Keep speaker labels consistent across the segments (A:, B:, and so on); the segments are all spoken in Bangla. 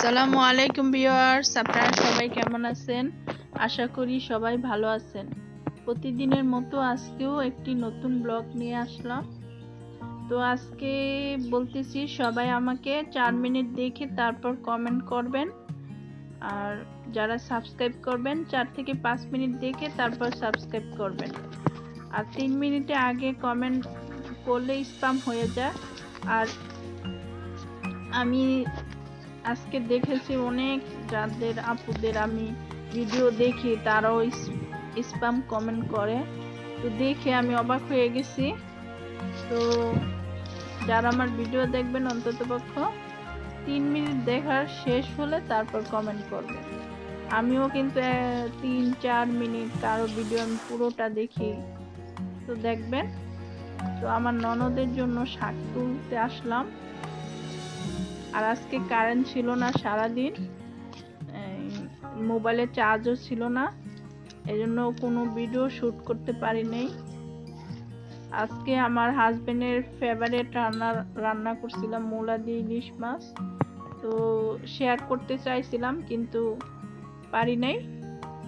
A: আসসালামু আলাইকুম ভিউয়ার্স, আপনারা সবাই কেমন আছেন? আশা করি সবাই ভালো আছেন। প্রতিদিনের মতো আজকেও একটি নতুন ব্লগ নিয়ে আসলাম। তো আজকে বলতেছি, সবাই আমাকে চার মিনিট দেখে তারপর কমেন্ট করবেন। আর যারা সাবস্ক্রাইব করবেন, চার থেকে পাঁচ মিনিট দেখে তারপর সাবস্ক্রাইব করবেন। আর তিন মিনিটে আগে কমেন্ট করলে স্পাম হয়ে যায়। আর আমি আজকে দেখেছি অনেক যাদের আপুদের আমি ভিডিও দেখি, তারাও স্পাম কমেন্ট করে। তো দেখে আমি অবাক হয়ে গেছি। তো যারা আমার ভিডিও দেখবেন অন্তত পক্ষ, তিন মিনিট দেখার শেষ হলে তারপর কমেন্ট করবেন। আমিও কিন্তু তিন, চার মিনিট কারও ভিডিও আমি পুরোটা দেখি। তো দেখবেন, তো আমার ননদের জন্য শাক তুলতে আসলাম। আর আজকে কারেন্ট ছিল না সারাদিন। মোবাইলে চার্জও ছিল না। এজন্য কোনো ভিডিও শ্যুট করতে পারি নাই। আজকে আমার হাজবেন্ডের ফেভারিট রান্না রান্না করছিলাম মূলা দিয়ে ইলিশ মাছ। তো শেয়ার করতে চাইছিলাম, কিন্তু পারি নাই।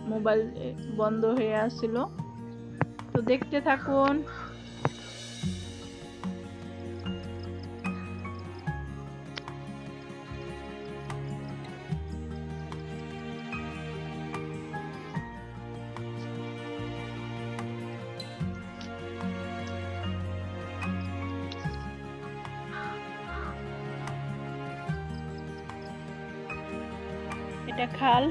A: মোবাইল বন্ধ হয়ে আসছিল। তো দেখতে থাকুন। এটা খাল।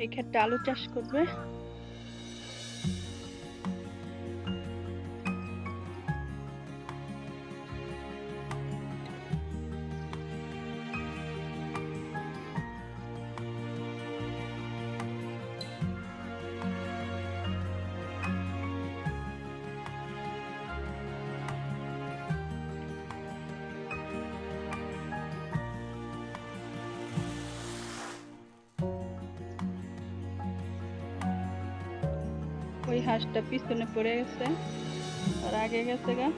A: এখানে আলু চাষ করবে। হাঁসটা পিছনে পড়ে গেছে। আর আগে গেছে গা।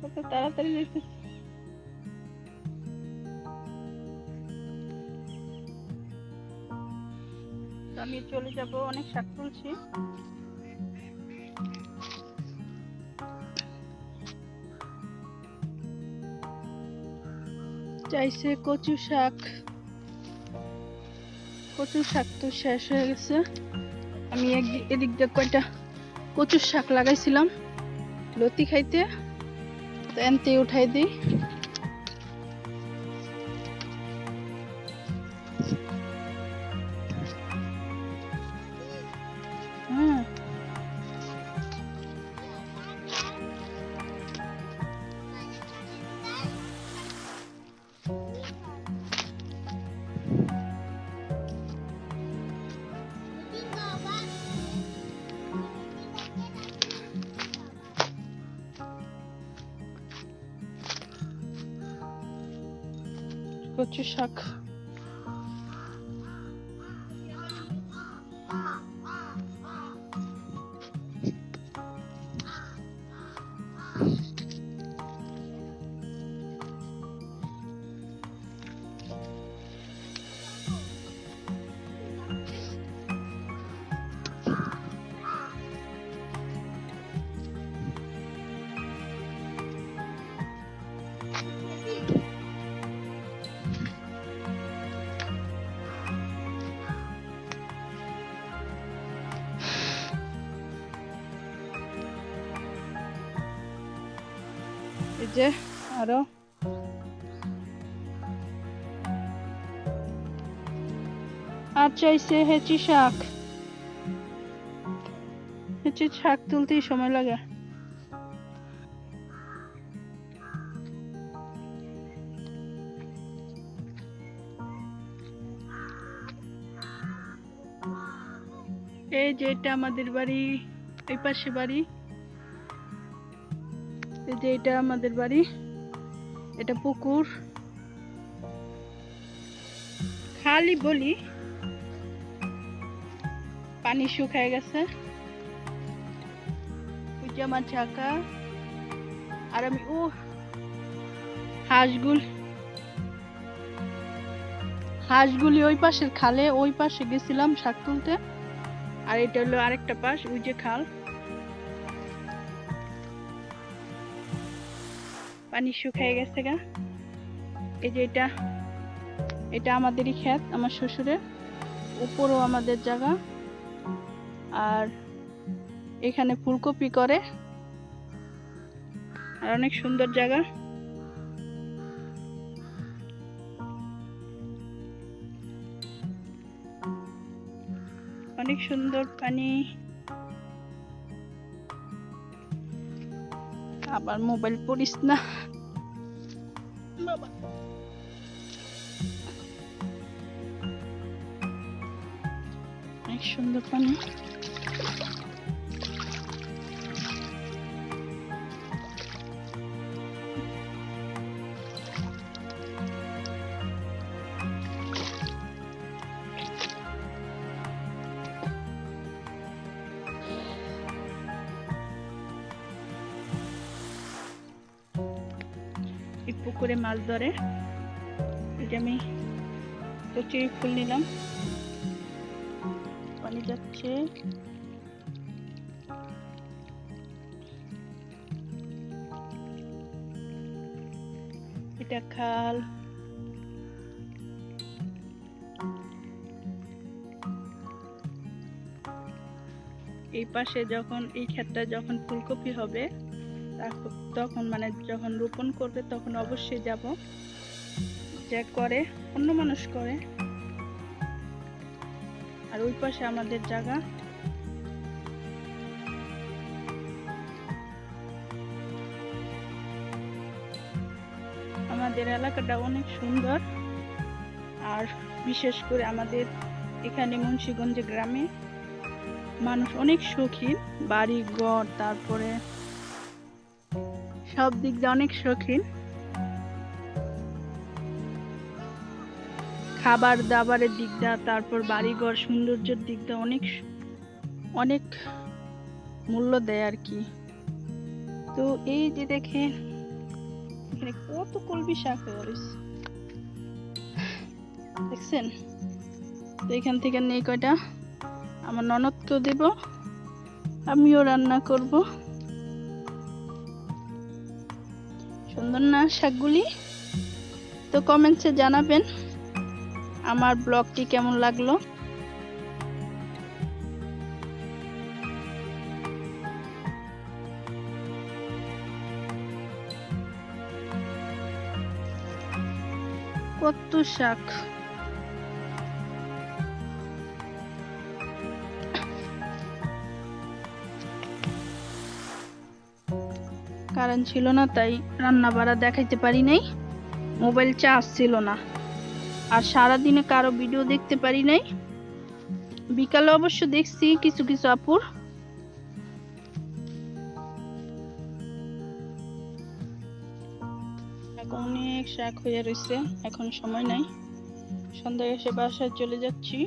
A: কত তাড়াতাড়ি আমি চলে যাব, অনেক শাক তুলছি। চাইছে কচু শাক। কচু শাক তো শেষ হয়ে গেছে। আমি এদিক দিয়ে কয়টা কচুর শাক লাগাইছিলাম। লতি খাইতে তো এনতে উঠাই দিই। কচু শাক এই যে আরও আর চাইছে হেঁচি শাক। হেঁচি শাক তুলতেই সময় লাগে। এই যে এটা আমাদের বাড়ি, এই পাশে বাড়ি। এই যে এটা আমাদের বাড়ি, এটা পুকুর। খালি বলি, পানি শুকায় গেছে। আমার চাকা। আর আমি ও হাঁসগুল। হাঁসগুলি ওই পাশের খালে, ওই পাশে গেছিলাম শাক তুলতে। আর এটা হলো আরেকটা পাশ, ওই যে খাল। পানি শুকিয়ে গেছে গা। এই যে এটা এটা আমাদেরই ক্ষেত, আমার শ্বশুরের। উপরও আমাদের জায়গা। আর এখানে ফুলকপি করে। আর অনেক সুন্দর জায়গা। অনেক সুন্দর পানি। আবার মোবাইল পড়িস না। বাবা অনেক সুন্দর পানি পুকুরে মাছ ধরে। এই যে আমি কচুরি ফুল নিলাম। পানি যাচ্ছে। এটা খাল। এই পাশে যখন, এই ক্ষেতটা যখন ফুলকপি হবে তখন মানে যখন রোপণ করবে তখন অবশ্যই যাব। যে করে, অন্য মানুষ করে। আর ওই পাশে আমাদের জায়গা। আমাদের এলাকাটা অনেক সুন্দর। আর বিশেষ করে আমাদের এখানে মুন্সিগঞ্জ গ্রামে মানুষ অনেক শৌখিন। বাড়ি, ঘর, তারপরে সব দিক দিয়ে অনেক শৌখিন। খাবার দাবারের দিক দিয়ে, তারপর বাড়িঘর সৌন্দর্যের দিক দিয়ে অনেক অনেক মূল্য দেয় আর কি। তো এই যে দেখেন, এখানে কত কলবি শাক রয়েছে দেখছেন? তো এখান থেকে নেই কয়টা? আমার ননদকেও দেব, আমিও রান্না করব। সুন্দর না শাকগুলি? তো কমেন্টসে জানাবেন আমার ব্লগটি কেমন লাগল। কত শাক। কারেন্ট ছিল না, তাই রান্না বাড়া দেখাইতে পারি নাই। মোবাইল চার্জ ছিল না। আর সারাদিনে কারও ভিডিও দেখতে পারি নাই। বিকালে অবশ্য দেখছি কিছু কিছু আপুর। অনেক শাক হয়ে রয়েছে এখন সময় নাই। সন্ধ্যায় এসে বাসায় চলে যাচ্ছি।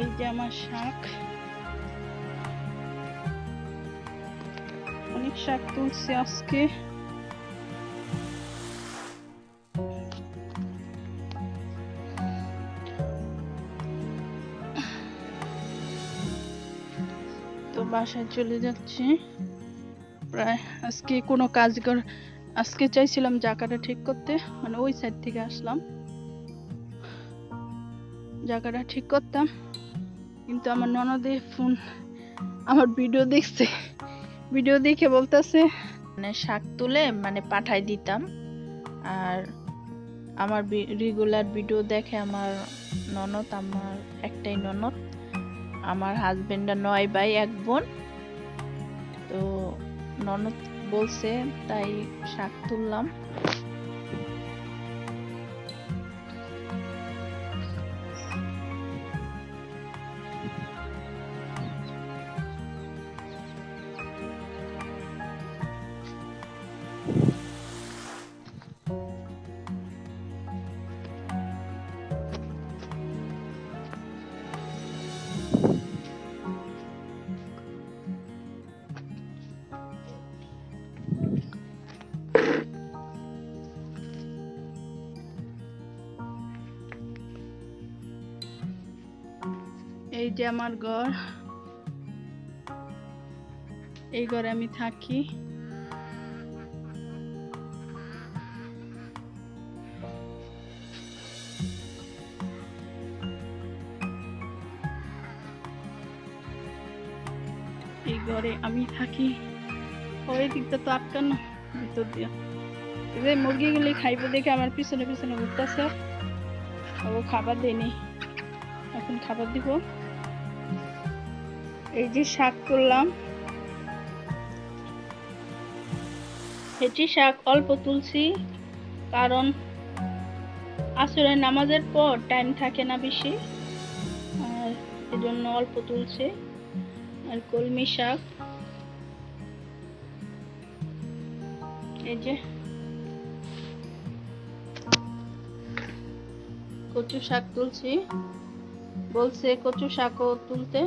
A: এই যে আমার শাক। অনেক শাক তুলছি আজকে। তো বাসায় চলে যাচ্ছি। প্রায় আজকে কোনো কাজ আজকে চাইছিলাম জায়গাটা ঠিক করতে মানে ওই সাইড থেকে আসলাম। জায়গাটা ঠিক করতাম। কিন্তু আমার ননদে ফোন আমার ভিডিও দেখছে। ভিডিও দেখে বলতেছে মানে শাক তুলে মানে পাঠাই দিতাম। আর আমার রেগুলার ভিডিও দেখে আমার ননদ, আমার একটাই ননদ, আমার হাজবেন্ডের নয় ভাই, এক বোন। তো ননদ বলছে, তাই শাক তুললাম। যে আমার ঘর, এই ঘরে আমি থাকি। এই ঘরে আমি থাকি। ওই দিকটা তো আটকানো, ভিতর দিয়া। এই মুরগিগুলি খাইবো দেখে আমার পিছনে পিছনে ঘুরতেছে। ও, খাবার দেয়নি। এখন খাবার দিব। এই যে শাক করলাম। হেঁচি শাক অল্প তুলছি, কারণ আসলে নামাজের পর টাইম থাকে না বেশি, আর এজন্য অল্প তুলছে। আর কলমি শাক। এই যে কচু শাক তুলছি। বলছে কচু শাকও তুলতে।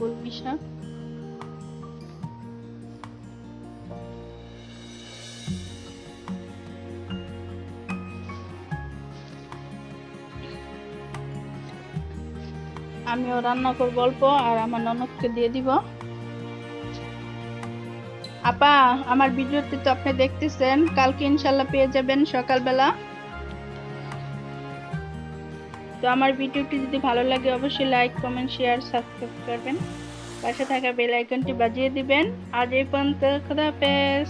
A: কলমি শাক আমিও রান্না করব অল্প আর আমার ননদকে দিয়ে দিব। আপা, আমার ভিডিওতে তো আপনি দেখতেছেন। কালকে ইনশাল্লাহ পেয়ে যাবেন সকালবেলা। তো আমার ভিডিওটি যদি ভালো লাগে, অবশ্যই লাইক কমেন্ট শেয়ার সাবস্ক্রাইব করবেন। পাশে থাকা বেল আইকনটি বাজিয়ে দিবেন। আজ এই পর্যন্ত, খোদা হাফেজ।